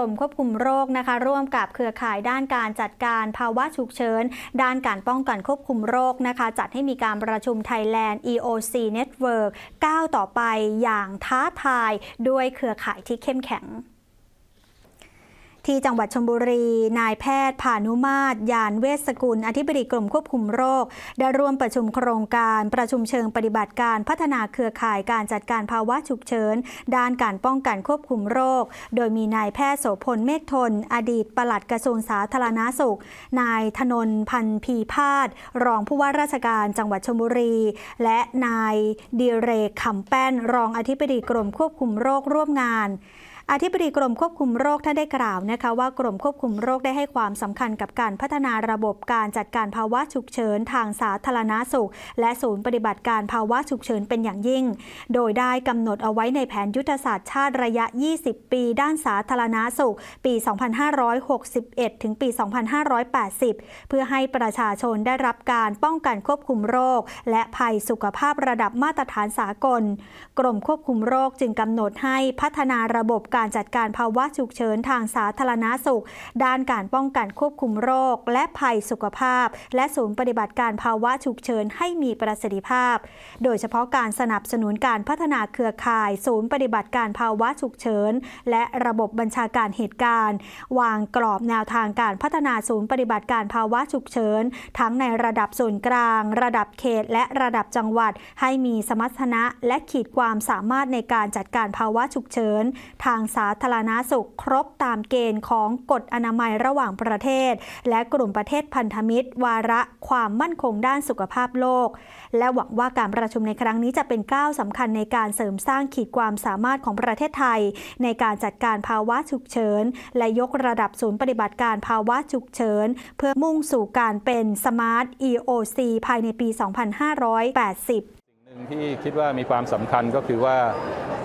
รมควบคุมโรคนะคะ ร่วมกับเครือข่ายด้านการจัดการภาวะฉุกเฉิน ด้านการป้องกันควบคุมโรคนะคะ จัดให้มีการประชุม Thailand EOC Network ก้าวต่อไปอย่างท้าทายด้วยเครือข่ายที่เข้มแข็ง ที่จังหวัดชลบุรี นายแพทย์พานุมาตรยานเวชสกุล อธิบดีกรมควบคุมโรค ได้ร่วมประชุมโครงการประชุมเชิงปฏิบัติการพัฒนาเครือข่ายการจัดการภาวะฉุกเฉิน ด้านการป้องกันควบคุมโรค โดยมีนายแพทย์โสพลเมฆทน อดีตปลัดกระทรวงสาธารณาสุข นายธนนพันธ์พีพาดรองผู้ว่าราชการจังหวัดชลบุรี และนายดีเรกขำแป้น รองอธิบดีกรมควบคุมโรคร่วมงาน อธิบดีกรมควบคุมโรคท่านได้กล่าวนะคะว่ากรมควบคุมโรคได้ให้ความสำคัญกับการพัฒนาระบบการจัดการภาวะฉุกเฉินทางสาธารณาสุข และศูนย์ปฏิบัติการภาวะฉุกเฉินเป็นอย่างยิ่ง โดยได้กำหนดเอาไว้ในแผนยุทธศาสตร์ชาติระยะ 20 ปี ด้านสาธารณาสุข ปี 2561 ถึงปี 2580 เพื่อให้ประชาชนได้รับการป้องกันควบคุมโรค และภัยสุขภาพระดับมาตรฐานสากล กรมควบคุมโรคจึงกำหนดให้พัฒนาระบบการการจัดการภาวะฉุกเฉินทางสาธารณาสุข ด้านการป้องกันควบคุมโรค และภัยสุขภาพ และศูนย์ปฏิบัติการภาวะฉุกเฉินให้มีประสิทธิภาพ โดยเฉพาะการสนับสนุนการพัฒนาเครือข่าย ศูนย์ปฏิบัติการภาวะฉุกเฉินและระบบบัญชาการเหตุการณ์ วางกรอบแนวทางการพัฒนาศูนย์ปฏิบัติการภาวะฉุกเฉินทั้งในระดับส่วนกลาง ระดับเขต และระดับจังหวัด ให้มีสมรรถนะและขีดความสามารถในการจัดการภาวะฉุกเฉินทางสาธารณาสุขครบตามเกณฑ์ของกฎอนามัยระหว่างประเทศ และกลุ่มประเทศพันธมิตร วาระความมั่นคงด้านสุขภาพโลก และหวังว่าการประชุมในครั้งนี้จะเป็นก้าวสำคัญในการเสริมสร้างขีดความสามารถของประเทศไทย ในการจัดการภาวะฉุกเฉิน และยกระดับศูนย์ปฏิบัติการภาวะฉุกเฉิน เพื่อมุ่งสู่การเป็นสมาร์ท EOC ภายในปี 2580 สิ่งหนึ่งที่คิดว่ามีความสำคัญก็คือว่า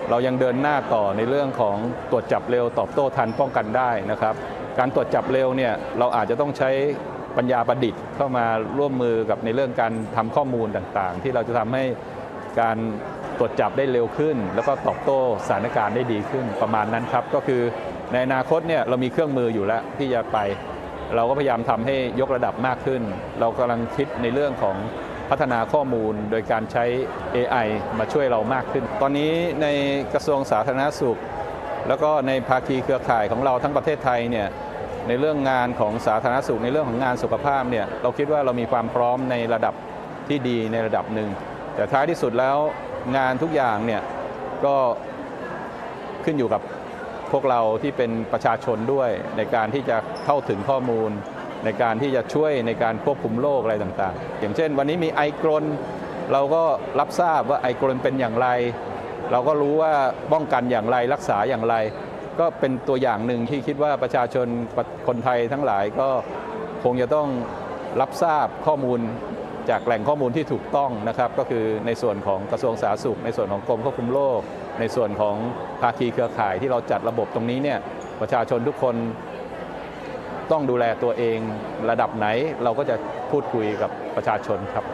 เรายังเดินหน้าต่อในเรื่องของตรวจจับเร็วตอบโต้ทันป้องกันได้นะครับ การตรวจจับเร็วเนี่ยเราอาจจะต้องใช้ปัญญาประดิษฐ์เข้ามาร่วมมือกับในเรื่องการทำข้อมูลต่างๆ ที่เราจะทำให้การตรวจจับได้เร็วขึ้น แล้วก็ตอบโต้สถานการณ์ได้ดีขึ้นประมาณนั้นครับ ก็คือในอนาคตเนี่ยเรามีเครื่องมืออยู่แล้วที่จะไป เราก็พยายามทำให้ยกระดับมากขึ้น เรากำลังคิดในเรื่องของ พัฒนาข้อมูลโดยการใช้ AI มาช่วยเรามากขึ้น ตอนนี้ในกระทรวงสาธารณสุข แล้วก็ในภาคีเครือข่ายของเราทั้งประเทศไทยเนี่ยในเรื่องงานของสาธารณสุขในเรื่องของงานสุขภาพเนี่ยเราคิดว่าเรามีความพร้อมในระดับที่ดีในระดับหนึ่ง แต่ท้ายที่สุดแล้วงานทุกอย่างเนี่ยก็ขึ้นอยู่กับพวกเราที่เป็นประชาชนด้วยในการที่จะเข้าถึงข้อมูล ในการที่จะช่วยในการควบคุมโรคอะไรต่างๆ อย่างเช่น วันนี้มีไอกรนเราก็รับทราบว่าไอกรนเป็นอย่างไร เราก็รู้ว่าป้องกันอย่างไรรักษาอย่างไร ก็เป็นตัวอย่างหนึ่งที่คิดว่าประชาชนคนไทยทั้งหลายก็คงจะต้องรับทราบข้อมูลจากแหล่งข้อมูลที่ถูกต้องนะครับ ก็คือในส่วนของกระทรวงสาธารณสุข ในส่วนของกรมควบคุมโรคในส่วนของภาคีเครือข่ายที่เราจัดระบบตรงนี้เนี่ยประชาชนทุกคน ต้องดูแลตัวเองระดับไหนเราก็จะพูดคุยกับประชาชนครับ